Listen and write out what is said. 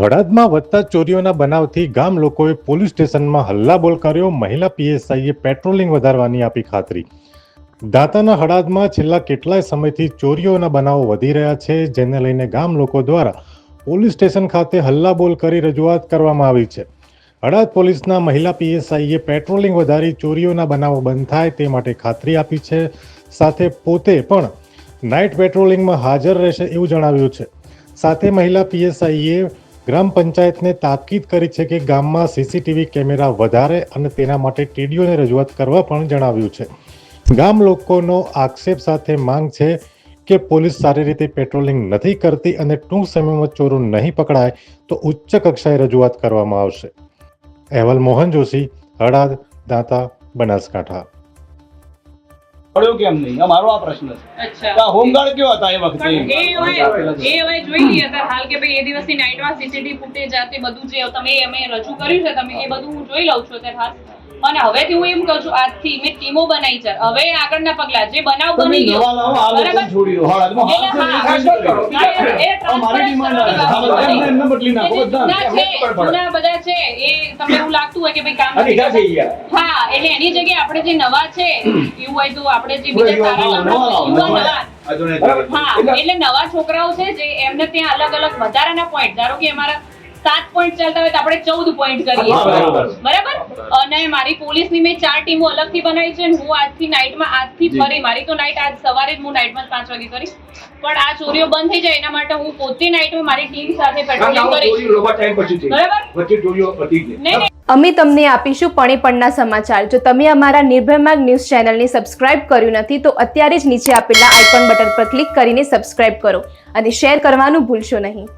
હળાદમાં વધતા ચોરીઓના બનાવથી ગામ લોકોએ પોલીસ સ્ટેશનમાં હલ્લાબોલ કર્યો. મહિલા પીએસઆઈએ પેટ્રોલિંગ વધારવાની આપી ખાતરી. દાંતાના હળાદમાં છેલ્લા કેટલાય સમયથી ચોરીઓના બનાવો વધી રહ્યા છે, જેને લઈને ગામ લોકો દ્વારા પોલીસ સ્ટેશન ખાતે હલ્લાબોલ કરી રજૂઆત કરવામાં આવી છે. હડાદ પોલીસના મહિલા પીએસઆઈએ પેટ્રોલિંગ વધારી ચોરીઓના બનાવો બંધ થાય તે માટે ખાતરી આપી છે. સાથે પોતે પણ નાઇટ પેટ્રોલિંગમાં હાજર રહેશે એવું જણાવ્યું છે. સાથે મહિલા પીએસઆઈએ ગ્રામ પંચાયતને તાકીદ કરી છે કે ગામમાં સીસીટીવી કેમેરા વધારે અને તેના માટે ટીડીઓને રજૂઆત કરવા પણ જણાવ્યું છે. ગામ લોકોનો આક્ષેપ સાથે માંગ છે કે પોલીસ સારી રીતે પેટ્રોલિંગ નથી કરતી અને ટૂંક સમયમાં ચોરો નહીં પકડાય તો ઉચ્ચ કક્ષાએ રજૂઆત કરવામાં આવશે. અહેવાલ મોહન જોશી, હળાદ, દાંતા, બનાસકાંઠા. પડ્યો કેમ નહીં? અમારો આ પ્રશ્ન છે. તો હોમગાર્ડ કેવા હતા એ વખતે? એ હવે જોઈ લઈએ અત્યારે હાલ કે ભાઈ એ દિવસની નાઇટમાં સીસીટીવી ફૂટેજ જાતે બધું જે તમે અમે રજૂ કર્યું છે તમે એ બધું હું જોઈ લઉં છું. અત્યારે હાલ અને હવેથી હું એમ કહું છું આજથી મેં ટીમો બનાવી છે. હવે આગળના પગલા જે બનાવ બની ગયો. બધા. છે. જૂના બધા છે એ તમને એવું લાગતું હોય કે ભાઈ કામ. હા એટલે એની જગ્યાએ આપણે જે નવા છે એવું હોય તો આપણે જે બીજા સારા નવા? હા એટલે નવા છોકરાઓ છે જે એમને ત્યાં અલગ અલગ વધારાના પોઈન્ટ ધારો કે અમારા સાત પોઈન્ટ ચાલતા હોય તો આપણે ચૌદ પોઈન્ટ કરીએ. બરાબર. અને મારી પોલીસની મેં ચાર ટીમો અલગથી બનાવી છે અને હું આજથી નાઇટમાં આજથી. ફરી મારી તો નાઇટ આજ સવારે જ હું નાઇટમાં પાંચ વાગે કરી. પણ આ ચોરીઓ બંધ થઈ જાય એના માટે હું પોતે નાઇટમાં મારી ટીમ સાથે પેટ્રોલિંગ કરીશ બરાબર? અમે તમને આપીશું પણેપણના સમાચાર. જો તમે અમારા નિર્ભય માર્ગ ન્યૂઝ ચેનલને સબસ્ક્રાઇબ કર્યું નથી તો અત્યારે જ નીચે આપેલા આઇકોન બટન પર ક્લિક કરીને સબસ્ક્રાઇબ કરો અને શેર કરવાનું ભૂલશો નહીં.